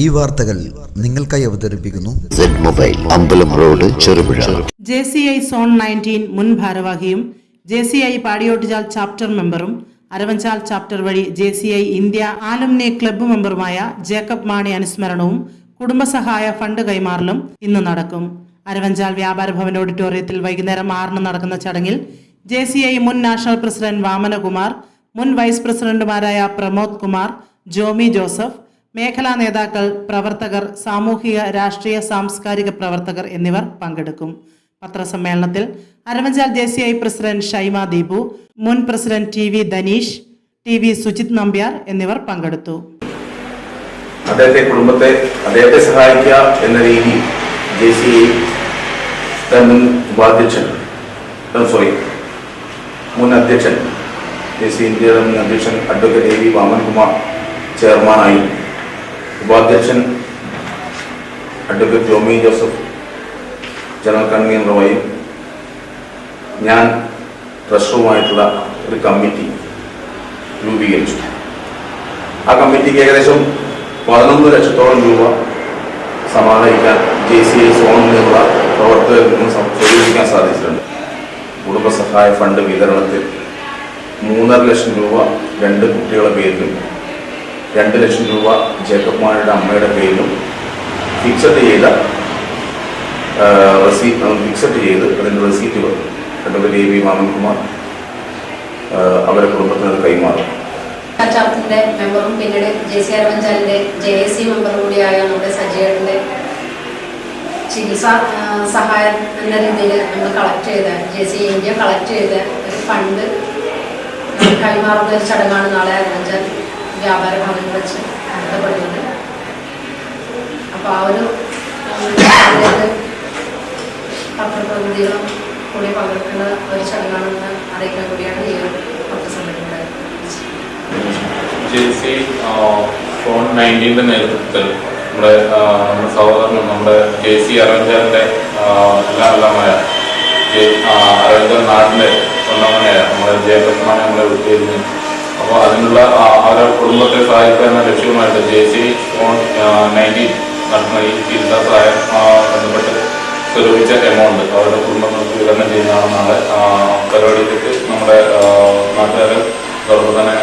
ഈ വാർത്തകൾ നിങ്ങൾക്കായി അവതരിപ്പിക്കുന്നു. Z mobile Ambalam road Cherupuzha. J C I zone nineteen മുൻ ഭാരവാഹിയും J C I Padiyottuchal chapter മെമ്പറും അരവഞ്ചാൽ ചാപ്റ്റർ വഴി J C I India alumni club മെമ്പറുമായ Jacob Mani അനുസ്മരണവും കുടുംബസഹായ ഫണ്ട് കൈമാറലും ഇന്ന് നടക്കും. അരവഞ്ചാൽ വ്യാപാര ഭവൻ ഓഡിറ്റോറിയത്തിൽ വൈകുന്നേരം ആറിന് നടക്കുന്ന ചടങ്ങിൽ ജെ സി ഐ മുൻ നാഷണൽ പ്രസിഡന്റ് വാമനകുമാർ മുൻ വൈസ് പ്രസിഡന്റുമാരായ പ്രമോദ് കുമാർ ജോമി ജോസഫ് മേഖലാ നേതാക്കൾ പ്രവർത്തകർ സാമൂഹിക രാഷ്ട്രീയ സാംസ്കാരിക പ്രവർത്തകർ എന്നിവർ പങ്കെടുക്കും. പത്രസമ്മേളനത്തിൽ അരവഞ്ചാൽ ദേശീയ പ്രസിഡന്റ് ഷൈമ ദീപു മുൻ president T V Dhaneesh T V Sujith Nambiar എന്നിവർ പങ്കെടുത്തു. അദ്ദേഹത്തെ കുടുംബത്തെ അദ്ദേഹത്തെ സഹായിക്കുക എന്ന രീതിയിൽ ജെ സി മുൻ ഉപാധ്യക്ഷൻ സോറി മുൻ അധ്യക്ഷൻ ജെ സി ഇന്ത്യയുടെ മുൻ അധ്യക്ഷൻ അഡ്വക്കേറ്റ് എ വി വാമൻകുമാർ ചെയർമാനായി ഉപാധ്യക്ഷൻ അഡ്വക്കേറ്റ് ജോമി ജോസഫ് ജനറൽ കൺവീനറുമായും ഞാൻ ട്രഷറുമായിട്ടുള്ള ഒരു കമ്മിറ്റി രൂപീകരിച്ചു. ആ കമ്മിറ്റിക്ക് ഏകദേശം പതിനൊന്ന് ലക്ഷത്തോളം രൂപ സമാഹരിക്കാൻ ജെ സി ഐ സോണിൽ നിന്നുള്ള പ്രവർത്തകരിൽ നിന്ന് സ്വരൂപിക്കാൻ സാധിച്ചിട്ടുണ്ട്. കുടുംബസഹായ ഫണ്ട് വിതരണത്തിൽ മൂന്നര ലക്ഷം രൂപ രണ്ട് കുട്ടികളുടെ പേരിലും രണ്ട് ലക്ഷം രൂപ ജേക്കബ് മാരുടെ അമ്മയുടെ പേരിലും ഫിക്സഡ് ചെയ്ത റെസീറ്റ് ഫിക്സഡ് ചെയ്ത് അതിന്റെ റെസീറ്റുകൾ അഡ്വക്കേറ്റ് എ വി മാമൻകുമാർ അവരെ അത് കൈമാറും. ചാർത്തിന്റെ മെമ്പറും പിന്നീട് ജെ സി അരവഞ്ചാലിന്റെ ജെ എ സി മെമ്പറും കൂടിയായ നമ്മുടെ സജയേട്ടന്റെ ചികിത്സ സഹായം എന്ന രീതിയിൽ നമ്മൾ കളക്ട് ചെയ്ത ജെ സി ഇന്ത്യ കളക്ട് ചെയ്ത ഒരു ഫണ്ട് കൈമാറുന്ന ഒരു ചടങ്ങാണ് നാളെ അരവഞ്ചാൽ. വ്യാപാര ഭവനിൽ വെച്ച് നടത്തപ്പെടുന്നുണ്ട് അപ്പോൾ ആ ഒരു പത്രപ്രതിനിധികളും കൂടി പങ്കെടുക്കുന്ന ഒരു ചടങ്ങാണെന്ന് അറിയിക്കാൻ കൂടിയാണ് ഈ ഒരു പത്രസമ്മേളനം ജെ ഫോൺ നയന്റീന്റെ നേതൃത്വത്തിൽ നമ്മുടെ നമ്മുടെ സഹോദരനും നമ്മുടെ കെ സി അരവിന്ദന്റെ എല്ലാം എല്ലാമായ അരവിന്ദൻ നാടിന്റെ സ്വന്തമായ നമ്മുടെ ജയകൃഷ്ണനെ നമ്മളെ വിളിച്ചിരുന്നു. അപ്പോൾ അതിനുള്ള ആ, കുടുംബത്തെ സഹായിക്കുക എന്ന ലക്ഷ്യവുമായിട്ട് ജെ സി ഫോൺ നയന്റീൻ നടത്തുന്ന ഈ ചികിത്സാ സഹായം ബന്ധപ്പെട്ട് സ്വരൂപിച്ച എമൗണ്ട് അവരുടെ കുടുംബങ്ങൾക്ക് വിതരണം ചെയ്യുന്നതാണ് നാളെ പരിപാടിയിലേക്ക് നമ്മുടെ നാട്ടുകാർ അതോടൊപ്പം തന്നെ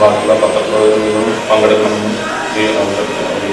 ബാക്കിയുള്ള പത്രപ്രവർത്തകരും പങ്കെടുക്കണമെന്നും ഈ അവസരത്തിൽ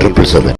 triple seven